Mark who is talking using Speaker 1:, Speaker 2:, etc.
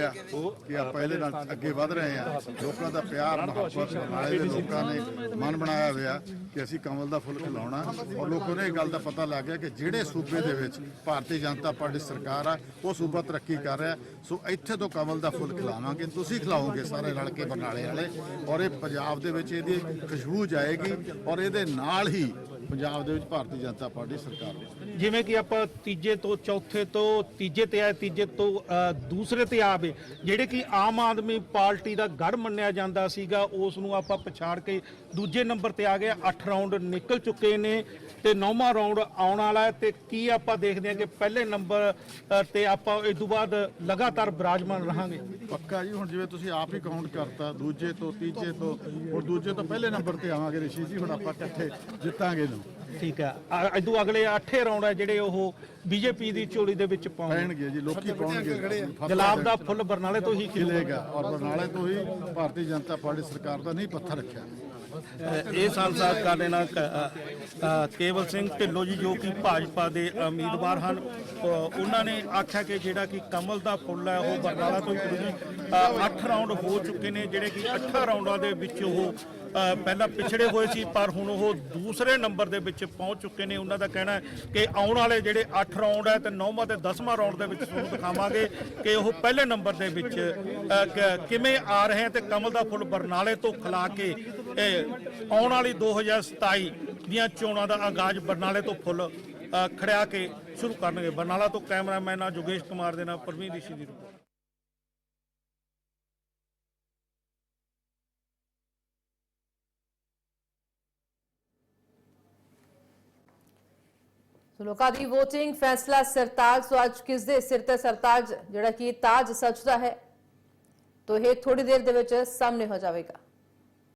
Speaker 1: ਲਿਆ ਕਿ ਆਪਾਂ ਇਹਦੇ ਨਾਲ ਅੱਗੇ ਵਧ ਰਹੇ ਹਾਂ ਲੋਕਾਂ ਦਾ ਪਿਆਰ, ਮੁਹੱਬਤ ਨਾਲੇ ਦੇ ਲੋਕਾਂ ਨੇ ਮਨ ਬਣਾਇਆ ਹੋਇਆ ਕਿ ਅਸੀਂ ਕਮਲ ਦਾ ਫੁੱਲ ਖਿਲਾਉਣਾ। ਔਰ ਲੋਕਾਂ ਨੂੰ ਇਹ ਗੱਲ ਦਾ ਪਤਾ ਲੱਗ ਗਿਆ ਕਿ ਜਿਹੜੇ ਸੂਬੇ ਦੇ ਵਿੱਚ ਭਾਰਤੀ ਜਨਤਾ ਪਾਰਟੀ ਸਰਕਾਰ ਆ, ਉਹ ਸੂਬਾ ਤਰੱਕੀ ਕਰ ਰਿਹਾ। ਸੋ ਇੱਥੇ ਤੋਂ ਕਮਲ ਦਾ ਫੁੱਲ ਖਿਲਾਵਾਂਗੇ। ਤੁਸੀਂ ਖਿਲਾਓਗੇ ਸਾਰੇ ਰਲ ਕੇ ਬਰਨਾਲੇ ਵਾਲੇ। ਔਰ ਇਹ ਪੰਜਾਬ ਦੇ ਵਿੱਚ ਇਹਦੀ ਖੁਸ਼ਬੂ ਜਾਏਗੀ। ਔਰ ਇਹਦੇ ਨਾਲ ਹੀ ਪੰਜਾਬ ਦੇ ਵਿੱਚ ਭਾਰਤੀ ਜਨਤਾ ਪਾਰਟੀ ਸਰਕਾਰ ਹੋਵੇਗੀ
Speaker 2: ਜਿਵੇਂ ਕਿ ਆਪਾਂ ਤੀਜੇ ਤੋਂ ਚੌਥੇ ਤੋਂ ਤੀਜੇ ਤੇ ਆਏ ਤੀਜੇ ਤੋਂ ਦੂਸਰੇ ਤੇ ਆਵੇ ਜਿਹੜੇ ਕਿ ਆਮ ਆਦਮੀ ਪਾਰਟੀ ਦਾ ਗੜ ਮੰਨਿਆ ਜਾਂਦਾ ਸੀਗਾ ਉਸ ਨੂੰ ਆਪਾਂ ਪਛਾੜ ਕੇ ਦੂਜੇ ਨੰਬਰ ਤੇ ਆ ਗਏ 8 ਰਾਉਂਡ ਨਿਕਲ ਚੁੱਕੇ ਨੇ ਤੇ ਨੌਵਾਂ ਰਾਉਂਡ ਆਉਣ ਵਾਲਾ ਹੈ ਤੇ ਕੀ ਆਪਾਂ ਦੇਖਦੇ ਹਾਂ ਕਿ ਪਹਿਲੇ ਨੰਬਰ ਤੇ ਆਪਾਂ ਇਸ ਤੋਂ ਬਾਅਦ ਲਗਾਤਾਰ ਬਿਰਾਜਮਾਨ ਰਹਾਂਗੇ।
Speaker 1: ਪੱਕਾ ਜੀ ਹੁਣ ਜਿਵੇਂ ਤੁਸੀਂ ਆਪ ਹੀ ਕਾਊਂਟ ਕਰਤਾ ਦੂਜੇ ਤੋਂ ਤੀਜੇ ਤੋਂ ਹੁਣ ਦੂਜੇ ਤੋਂ ਪਹਿਲੇ ਨੰਬਰ ਤੇ ਆਵਾਂਗੇ ਰਿਸ਼ੀ ਜੀ ਹੁਣ ਆਪਾਂ ਇਕੱਠੇ ਜਿੱਤਾਂਗੇ ਨੂੰ
Speaker 2: ਠੀਕ ਹੈ ਇਦੋਂ ਅਗਲੇ 8 ਰਾਉਂਡ ਹੈ ਜਿਹੜੇ ਉਹ ਬੀਜੇਪੀ ਦੀ ਝੋਲੀ ਦੇ ਵਿੱਚ ਪਾਉਣਗੇ।
Speaker 1: ਪੈਣਗੇ ਜੀ ਲੋਕੀ ਪਾਉਣਗੇ।
Speaker 2: ਗੁਲਾਬ ਦਾ ਫੁੱਲ ਬਰਨਾਲੇ ਤੋਂ ਹੀ ਖਿਲੇਗਾ।
Speaker 1: ਖਿਲੇਗਾ ਔਰ ਬਰਨਾਲੇ ਤੋਂ ਹੀ ਭਾਰਤੀ ਜਨਤਾ ਪਾਰਟੀ ਸਰਕਾਰ ਦਾ ਨਹੀਂ ਪੱਥਰ ਰੱਖਿਆ।
Speaker 2: ਇਹ ਸੰਸਦ ਸਾਡੇ ਨਾਲ ਕ- ਅ, ਅ, ਕੇਵਲ ਸਿੰਘ ਢਿੱਲੋਂ ਜੀ ਜੋ ਕਿ ਭਾਜਪਾ ਦੇ ਉਮੀਦਵਾਰ ਹਨ ਅ, ਉਹਨਾਂ ਨੇ ਆਖਿਆ ਕਿ ਜਿਹੜਾ ਕਿ ਕਮਲ ਦਾ ਫੁੱਲ ਹੈ ਉਹ ਬਰਨਾਲਾ ਤੋਂ ਹੀ ਜੀ 8 ਰਾਉਂਡ ਹੋ ਚੁੱਕੇ ਨੇ ਜਿਹੜੇ ਕਿ 8 ਰਾਉਂਡਾਂ ਦੇ ਵਿੱਚ ਉਹ ਅ, ਪਹਿਲਾਂ ਪਿਛੜੇ ਹੋਏ ਸੀ, ਪਰ ਹੁਣ ਉਹ ਦੂਸਰੇ ਨੰਬਰ ਦੇ ਵਿੱਚ ਪਹੁੰਚ ਚੁੱਕੇ ਨੇ। ਉਹਨਾਂ ਦਾ ਕਹਿਣਾ ਹੈ ਕਿ ਆਉਣ ਵਾਲੇ ਜਿਹੜੇ 8 ਰਾਉਂਡ ਹੈ ਤੇ 9ਵਾਂ ਤੇ 10ਵਾਂ ਰਾਉਂਡ ਦੇ ਵਿੱਚ ਤੁਹਾਨੂੰ ਦਿਖਾਵਾਂਗੇ ਕਿ ਉਹ ਪਹਿਲੇ ਨੰਬਰ ਦੇ ਵਿੱਚ ਕਿਵੇਂ ਆ ਰਹੇ ਹਨ ਤੇ ਕਮਲ ਦਾ ਫੁੱਲ ਬਰਨਾਲੇ ਤੋਂ ਖਿਲਾ ਕੇ ਆਉਣ ਵਾਲੀ 2027 ਦੀਆਂ ਚੋਣਾਂ ਦਾ ਆਗਾਜ਼ ਬਰਨਾਲੇ ਤੋਂ ਫੁੱਲ ਖੜਿਆ ਕੇ ਸ਼ੁਰੂ ਕਰਨਗੇ। ਬਰਨਾਲਾ ਤੋਂ ਕੈਮਰਾਮੈਨ ਆ ਜੋਗੇਸ਼ ਕੁਮਾਰ ਦੇ ਨਾਲ ਪ੍ਰਵੀਨ ਰਿਸ਼ੀ ਦੀ ਰਿਪੋਰਟ।
Speaker 3: ਸੋ ਲੋਕਾਂ ਦੀ VOTING ਫੈਸਲਾ ਸਰਤਾਜ, ਸੋ ਅੱਜ ਕਿਸ ਦੇ ਸਿਰ ਤੇ ਸਰਤਾਜ, ਜਿਹੜਾ ਕਿ ਤਾਜ ਸੱਜਦਾ ਹੈ? ਤੋ ਇਹ ਥੋੜੀ ਦੇਰ ਦੇ ਵਿੱਚ ਸਾਹਮਣੇ ਹੋ ਜਾਵੇਗਾ।